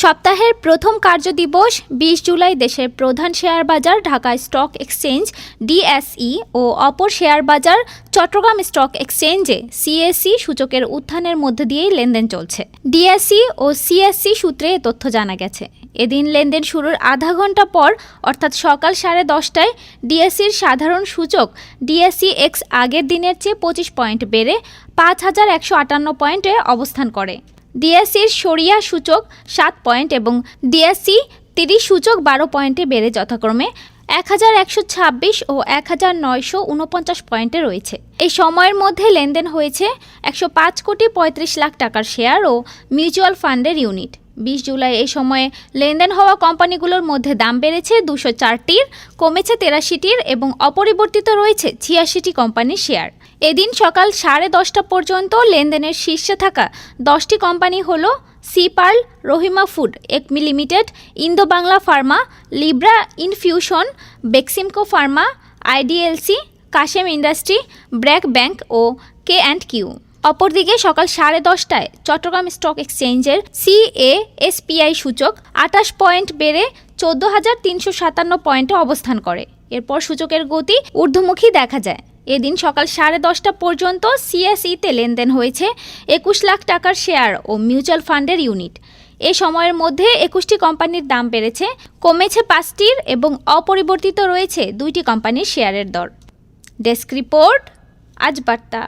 সপ্তাহের প্রথম কার্যদিবস বিশ জুলাই দেশের প্রধান শেয়ার বাজার ঢাকা স্টক এক্সচেঞ্জ, ডিএসই ও অপর শেয়ার বাজার চট্টগ্রাম স্টক এক্সচেঞ্জে সিএসসি সূচকের উত্থানের মধ্য দিয়েই লেনদেন চলছে। ডিএসই ও সিএসসি সূত্রে তথ্য জানা গেছে। এদিন লেনদেন শুরুর আধা ঘণ্টা পর, অর্থাৎ সকাল সাড়ে দশটায় ডিএসসির সাধারণ সূচক ডিএসসি এক্স আগের দিনের চেয়ে পঁচিশ পয়েন্ট বেড়ে পাঁচ হাজার একশো আটান্ন পয়েন্টে অবস্থান করে। ডিএসসির সরিয়া সূচক সাত পয়েন্ট এবং ডিএসসি তিরিশ সূচক বারো পয়েন্টে বেড়ে যথাক্রমে এক হাজার একশো ছাব্বিশ ও এক হাজার নয়শো উনপঞ্চাশ পয়েন্টে রয়েছে। এই সময়ের মধ্যে লেনদেন হয়েছে একশো পাঁচ কোটি পঁয়ত্রিশ লাখ টাকার শেয়ার ও মিউচুয়াল ফান্ডের ইউনিট। বিশ জুলাই এই সময়ে লেনদেন হওয়া কোম্পানিগুলোর মধ্যে দাম বেড়েছে দুশো চারটির, কমেছে তেরাশিটির এবং অপরিবর্তিত রয়েছে ছিয়াশিটি কোম্পানির শেয়ার। এদিন সকাল সাড়ে দশটা পর্যন্ত লেনদেনের শীর্ষে থাকা দশটি কোম্পানি হলো Sea Pearl Rahima food, ACME limited Indo Bangla pharma, Libra infusion, Beximco pharma, IDLC, Kashem industry, BRAC bank O K and Q. অপরদিকে সকাল সাড়ে দশটায় চট্টগ্রাম স্টক এক্সচেঞ্জের সিএ এসপিআই সূচক আটাশ পয়েন্ট বেড়ে চোদ্দ হাজার তিনশো সাতান্ন পয়েন্টে অবস্থান করে। এরপর সূচকের গতি ঊর্ধ্বমুখী দেখা যায়। এদিন সকাল সাড়ে দশটা পর্যন্ত সিএসইতে লেনদেন হয়েছে একুশ লাখ টাকার শেয়ার ও মিউচুয়াল ফান্ডের ইউনিট। এ সময়ের মধ্যে একুশটি কোম্পানির দাম বেড়েছে, কমেছে পাঁচটির এবং অপরিবর্তিত রয়েছে দুইটি কোম্পানির শেয়ারের দর। ডেস্ক রিপোর্ট, আজ বার্তা।